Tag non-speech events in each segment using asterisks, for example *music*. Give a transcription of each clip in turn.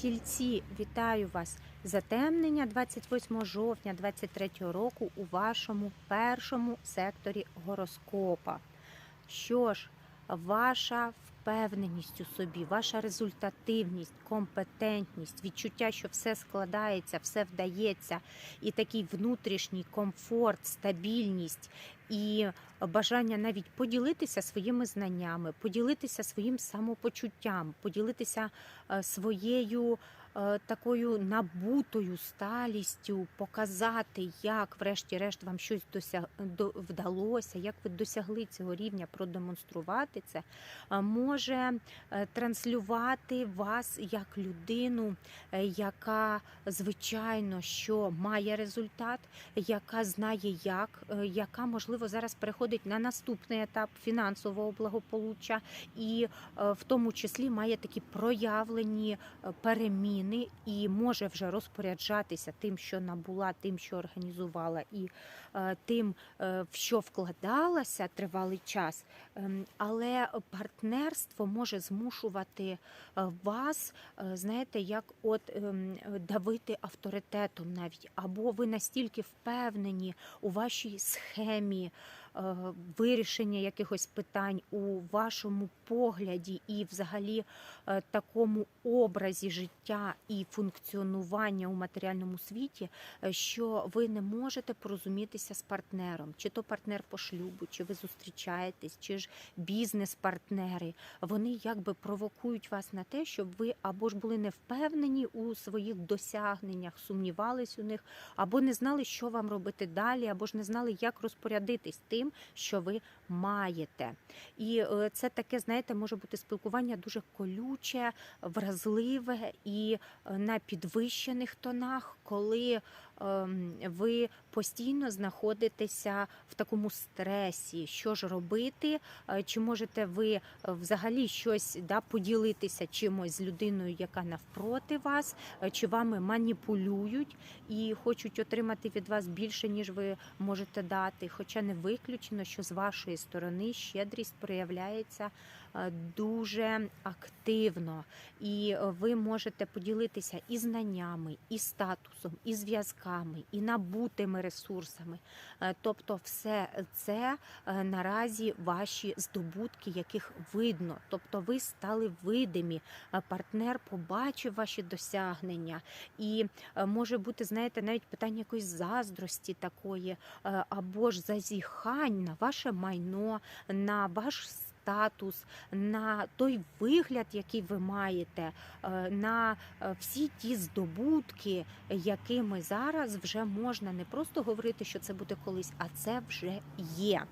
Тільці, вітаю вас! Затемнення 28 жовтня 23 року у вашому першому секторі гороскопа. Що ж, ваша впевненість у собі, ваша результативність, компетентність, відчуття, що все складається, все вдається, і такий внутрішній комфорт, стабільність і бажання навіть поділитися своїми знаннями, поділитися своїм самопочуттям, поділитися е, своєю е, такою набутою сталістю, показати, як, врешті-решт, вам щось досяг... вдалося, як ви досягли цього рівня, продемонструвати це, може е, транслювати вас як людину, е, яка звичайно що має результат, яка знає як, е, яка можливо зараз переходить на наступний етап фінансового благополуччя, і в тому числі має такі проявлені переміни і може вже розпоряджатися тим, що набула, тим, що організувала, і тим, в що вкладалася тривалий час. Ем, Але партнерство може змушувати е, вас, е, знаєте, як от ем, давити авторитетом навіть, або ви настільки впевнені у вашій схемі вирішення якихось питань, у вашому погляді і взагалі е, такому образі життя і функціонування у матеріальному світі, е, що ви не можете порозумітися з партнером, чи то партнер по шлюбу, чи ви зустрічаєтесь, чи ж бізнес-партнери. Вони якби провокують вас на те, щоб ви або ж були не впевнені у своїх досягненнях, сумнівались у них, або не знали, що вам робити далі, або ж не знали, як розпорядитись тим, що ви маєте. І е, це таке, знаєте, може бути спілкування дуже колюче, вразливе і е, на підвищених тонах, коли ви постійно знаходитеся в такому стресі, що ж робити, е, чи можете ви е, взагалі щось да, поділитися чимось з людиною, яка навпроти вас, е, чи вами маніпулюють і хочуть отримати від вас більше, ніж ви можете дати. Хоча не виключено, що з вашої сторони щедрість проявляється дуже активно, і е, ви можете поділитися і знаннями, і статусом, і зв'язками, і набутими ресурсами. Е, Тобто, все це е, наразі ваші здобутки, яких видно. Тобто, ви стали видимі. Е, Партнер побачив ваші досягнення, і е, може бути, знаєте, навіть питання якоїсь заздрості такої, е, або ж зазіхань на ваше майно, на ваш статус, на той вигляд, який ви маєте, е, на е, всі ті здобутки, якими зараз вже можна не просто говорити, що це буде колись, а це вже є.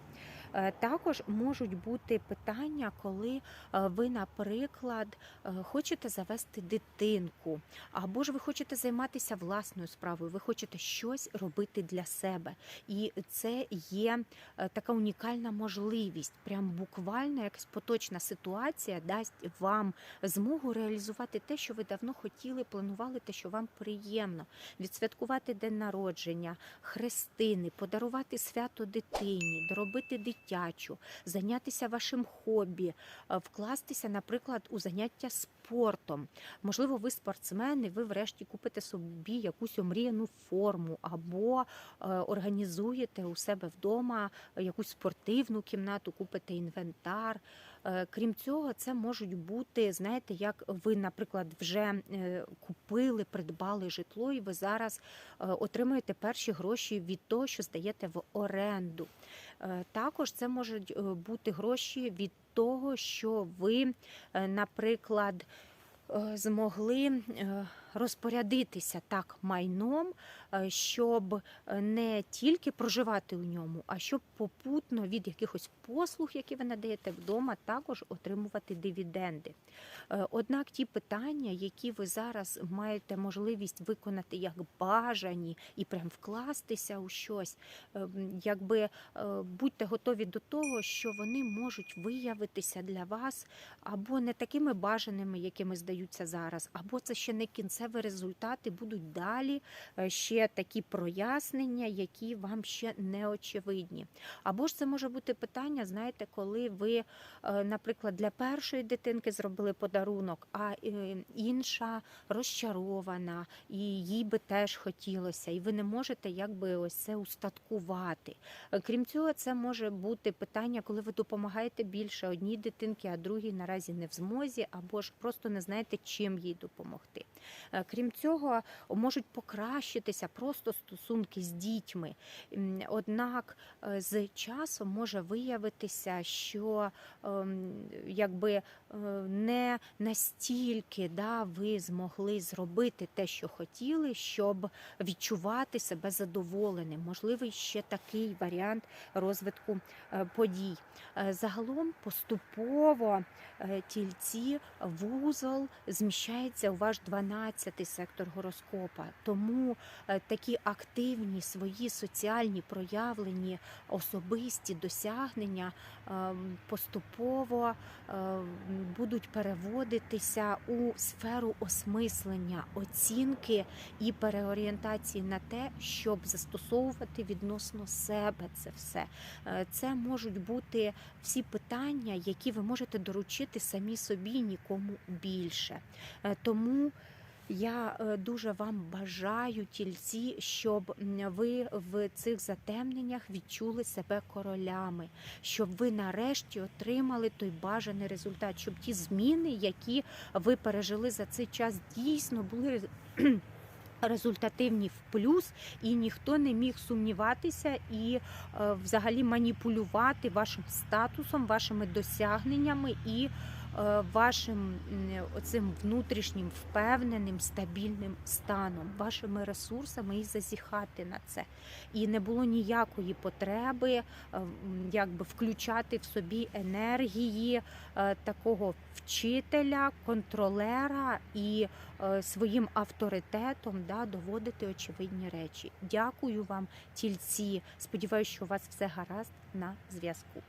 Е, Також можуть бути питання, коли е, ви, наприклад, е, хочете завести дитинку, або ж ви хочете займатися власною справою, ви хочете щось робити для себе. І це є така унікальна можливість, прям буквально якась поточна ситуація дасть вам змогу реалізувати те, що ви давно хотіли, планували, те, що вам приємно, відсвяткувати день народження, хрестини, подарувати свято дитині, доробити дитячу, зайнятися вашим хобі, е, вкластися, наприклад, у заняття спортом. Можливо, ви спортсмен, і ви врешті купите собі якусь омріяну форму, або е, організуєте у себе вдома якусь спортивну кімнату, купите інвентар. Е, Крім цього, це можуть бути, знаєте, як ви, наприклад, вже е, купили, придбали житло, і ви зараз е, отримуєте перші гроші від того, що здаєте в оренду. Також це можуть бути гроші від того, що ви, наприклад, змогли розпорядитися так майном, е, щоб е, не тільки проживати у ньому, а щоб попутно від якихось послуг, які ви надаєте вдома, також отримувати дивіденди. Е, Однак ті питання, які ви зараз маєте можливість виконати як бажані і прям вкластися у щось, якби будьте готові до того, що вони можуть виявитися для вас або не такими бажаними, якими здаються зараз, або це ще не кінцевий кінцевий результат і будуть далі е, ще такі прояснення, які вам ще не очевидні. Або ж це може бути питання, знаєте, коли ви, е, наприклад, для першої дитинки зробили подарунок, а е, інша розчарована, і їй би теж хотілося, і ви не можете якби ось це устаткувати. Крім цього, це може бути питання, коли ви допомагаєте більше одній дитинці, а другій наразі не в змозі, або ж просто не знаєте, чим їй допомогти. Е, Крім цього, можуть покращитися просто стосунки з дітьми. Однак е, з часом може виявитися, що ем, якби е, не настільки да, ви змогли зробити те, що хотіли, щоб відчувати себе задоволеним. Можливий ще такий варіант розвитку подій. Загалом поступово тільці вузол зміщається у ваш 12-й сектор гороскопа. Тому е, такі активні свої соціальні проявлені особисті досягнення ем, поступово ем, будуть переводитися у сферу осмислення, оцінки і переорієнтації на те, щоб застосовувати відносно себе це все. Е, Це можуть бути всі питання, які ви можете доручити самі собі, нікому більше. Е, Тому я е, дуже вам бажаю, тільці, щоб ви в цих затемненнях відчули себе королями, щоб ви нарешті отримали той бажаний результат, щоб ті зміни, які ви пережили за цей час, дійсно були *clears throat* результативні в плюс, і ніхто не міг сумніватися і е, взагалі маніпулювати вашим статусом, вашими досягненнями і вашим м, оцим внутрішнім впевненим стабільним станом, вашими ресурсами і зазіхати на це. І не було ніякої потреби е, якби включати в собі енергії е, такого вчителя, контролера і е, своїм авторитетом да, доводити очевидні речі. Дякую вам, тільці. Сподіваюся, що у вас все гаразд на зв'язку.